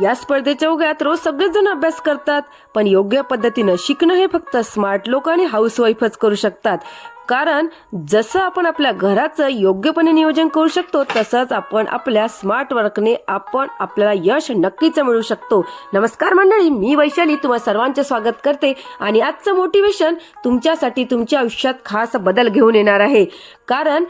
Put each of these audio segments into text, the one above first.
या स्पर्धेच्या उगात रोज सगळेच जण अभ्यास करतात पण योग्य पद्धतीनं शिकणं हे फक्त स्मार्ट लोक आणि हाऊसवाईफच करू शकतात. कारण जसं आपण आपल्या घराचं योग्यपणे नियोजन करू शकतो तसंच आपण आपल्या स्मार्ट वर्कने आपण आपल्याला यश नक्कीच मिळू शकतो. नमस्कार मंडळी मी वैशाली तुम्हा सर्वांचे स्वागत करते आणि आजचं मोटिवेशन तुमच्यासाठी तुमच्या आयुष्यात खास बदल घेऊन येणार आहे. कारण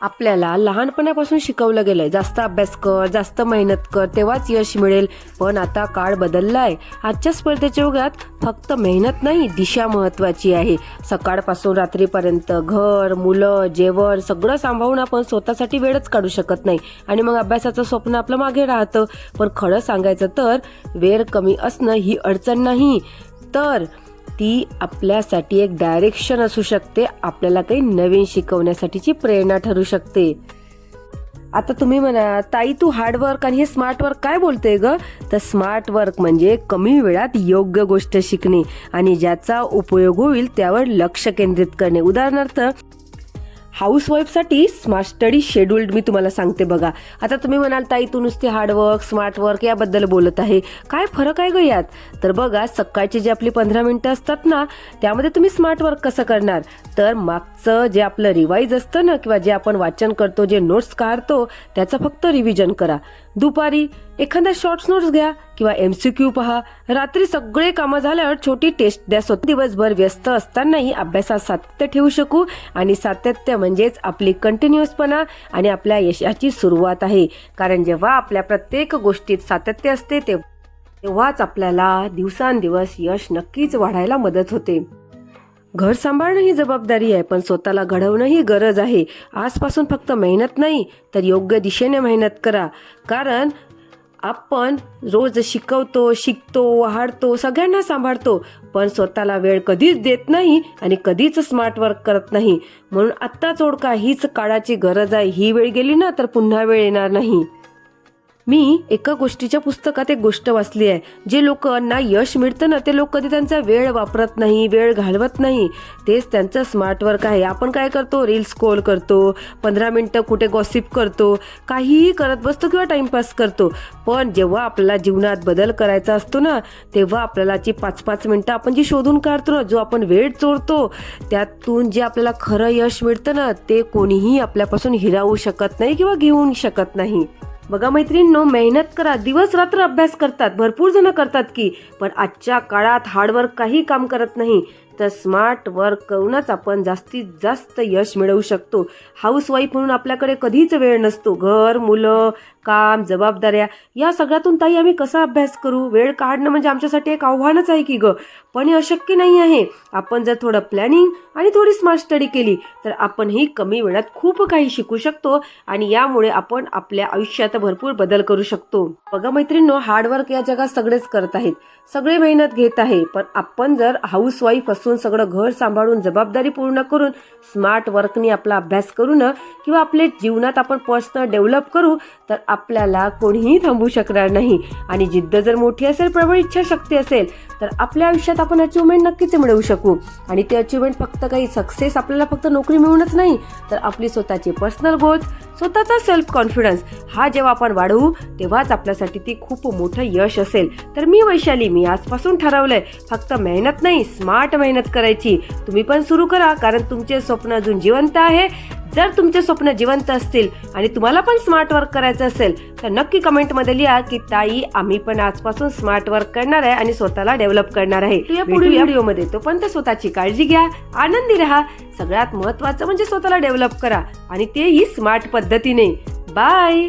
आपल्याला लहानपणापासून शिकवलं गेलंय. जास्त अभ्यास कर जास्त मेहनत कर तेव्हाच यश मिळेल. पण आता काळ बदललाय. आजच्या स्पर्धेच्या युगात फक्त मेहनत नाही दिशा महत्वाची आहे. सकाळपासून रात्रीपर्यंत घर मुलं जेवण सगळं सांभाळून आपण स्वतःसाठी वेळच काढू शकत नाही. आणि मग अभ्यासाचं स्वप्न आपलं मागे राहतं. पण खरं सांगायचं तर वेळ कमी असणं ही अडचण नाही. तर ती आपल्यासाठी एक डायरेक्शन असू शकते. आपल्याला काही नवीन शिकवण्यासाठीची प्रेरणा ठरू शकते. आता तुम्ही म्हणा ताई तू हार्डवर्क आणि हे स्मार्ट वर्क काय बोलते ग? तर स्मार्ट वर्क म्हणजे कमी वेळात योग्य गोष्ट शिकणे आणि ज्याचा उपयोग होईल त्यावर लक्ष केंद्रित करणे. उदाहरणार्थ हाऊसवाईफसाठी स्मार्ट स्टडी शेड्युल्ड मी तुम्हाला सांगते बघा. आता तुम्ही म्हणाल ताई तू नुसते हार्डवर्क स्मार्ट वर्क याबद्दल बोलत आहे. काय फरक आहे ग यात? तर बघा सकाळची जी आपली पंधरा मिनिटं असतात ना त्यामध्ये तुम्ही स्मार्ट वर्क कसं करणार? तर मागचं जे आपलं रिवाईज असतं ना किंवा जे आपण वाचन करतो जे नोट्स काढतो त्याचं फक्त रिव्हिजन करा. दुपारी एखादा शॉर्ट्स नोट्स घ्या किंवा एमसीक्यू पहा. रात्री सगळे कामं झाल्यावर छोटी टेस्ट द्या. स्वतः दिवसभर व्यस्त असतानाही अभ्यासात सातत्य ठेवू शकू. आणि सातत्य म्हणजेच आपली कंटिन्युअसपणा आणि आपल्या यशाची सुरुवात आहे. कारण जेव्हा आपल्या प्रत्येक गोष्टीत सातत्य असते तेव्हाच आपल्याला दिवसांदिवस यश नक्कीच वाढायला मदत होते. घर सांभाळणं ही जबाबदारी आहे पण स्वतःला घडवणं ही गरज आहे. आजपासून फक्त मेहनत नाही तर योग्य दिशेने मेहनत करा. कारण आपण रोज शिकवतो शिकतो वाढतो सगळ्यांना सांभाळतो पण स्वतःला वेळ कधीच देत नाही आणि कधीच स्मार्ट वर्क करत नाही. म्हणून आत्ताच ओळखा हीच काळाची गरज आहे. ही वेळ गेली ना तर पुन्हा वेळ येणार नाही. मी एका गोष्टीच्या पुस्तकात एक गोष्ट वाचली आहे. जे लोकांना यश मिळतं ना ते लोक कधी त्यांचा वेळ वापरत नाही वेळ घालवत नाही. तेच त्यांचं स्मार्ट वर्क आहे. आपण काय करतो? रील्स स्क्रोल करतो पंधरा मिनटं कुठे गॉसिप करतो काहीही करत बसतो किंवा टाइमपास करतो. पण जेव्हा आपल्याला जीवनात बदल करायचा असतो ना तेव्हा आपल्याला जी पाच पाच मिनटं आपण जी शोधून काढतो ना जो आपण वेळ चोरतो त्यातून जे आपल्याला खरं यश मिळतं ना ते कोणीही आपल्यापासून हिरावू शकत नाही किंवा घेऊन शकत नाही. बघा मैत्रिणींनो मेहनत करा दिवस रात्र अभ्यास करतात भरपूर जण करतात की पण आजच्या काळात हार्डवर्क काही काम करत नाही. तर स्मार्ट वर्क करूनच आपण जास्तीत जास्त यश मिळवू शकतो. हाऊस वाईफ म्हणून आपल्याकडे कधीच वेळ नसतो. घर मुलं काम जबाबदाऱ्या या सगळ्यातून ताई आम्ही कसा अभ्यास करू? वेळ काढणं म्हणजे आमच्यासाठी एक आव्हानच आहे की ग. पण हे अशक्य नाही आहे. आपण जर थोडं प्लॅनिंग आणि थोडी स्मार्ट स्टडी केली तर आपण ही कमी वेळात खूप काही शिकू शकतो आणि यामुळे आपण आपल्या आयुष्यात भरपूर बदल करू शकतो. बघा मैत्रिणींनो हार्डवर्क या जगात सगळेच करत आहेत. सगळे मेहनत घेत आहे. पण आपण जर हाऊस वाईफ बसून सगळं घर सांभाळून जबाबदारी पूर्ण करून स्मार्ट वर्कनी आपला अभ्यास करू न किंवा आपले जीवनात आपण पर्सनल डेव्हलप करू तर आपल्याला कोणीही थांबू शकणार नाही. आणि जिद्द जर मोठी असेल प्रबळ इच्छाशक्ती असेल तर आपल्या आयुष्यात आपण अचिव्हमेंट नक्कीच मिळवू शकू. आणि ते अचिव्हमेंट फक्त काही सक्सेस आपल्याला फक्त नोकरी मिळूनच नाही तर आपली स्वतःची पर्सनल ग्रोथ स्वतःचा सेल्फ कॉन्फिडन्स हा जेव्हा आपण वाढवू तेव्हाच आपल्यासाठी ती खूप मोठं यश असेल. तर मी वैशाली मी आजपासून ठरवलंय फक्त मेहनत नाही स्मार्ट मेहनत करायची. तुम्ही पण सुरू करा कारण तुमचे स्वप्न अजून जिवंत आहे. जर तुमचे स्वप्न जिवंत असतील आणि तुम्हाला पण स्मार्ट वर्क करायचं असेल तर नक्की कमेंटमध्ये लिहा की ताई आम्ही पण आजपासून स्मार्ट वर्क करणार आहे आणि स्वतःला डेव्हलप करणार आहे. या पुढील व्हिडिओमध्ये तोपर्यंत स्वतःची काळजी घ्या आनंदी राहा. सगळ्यात महत्वाचं म्हणजे स्वतःला डेव्हलप करा. आणि तेही स्मार्ट पद्धतीने. बाय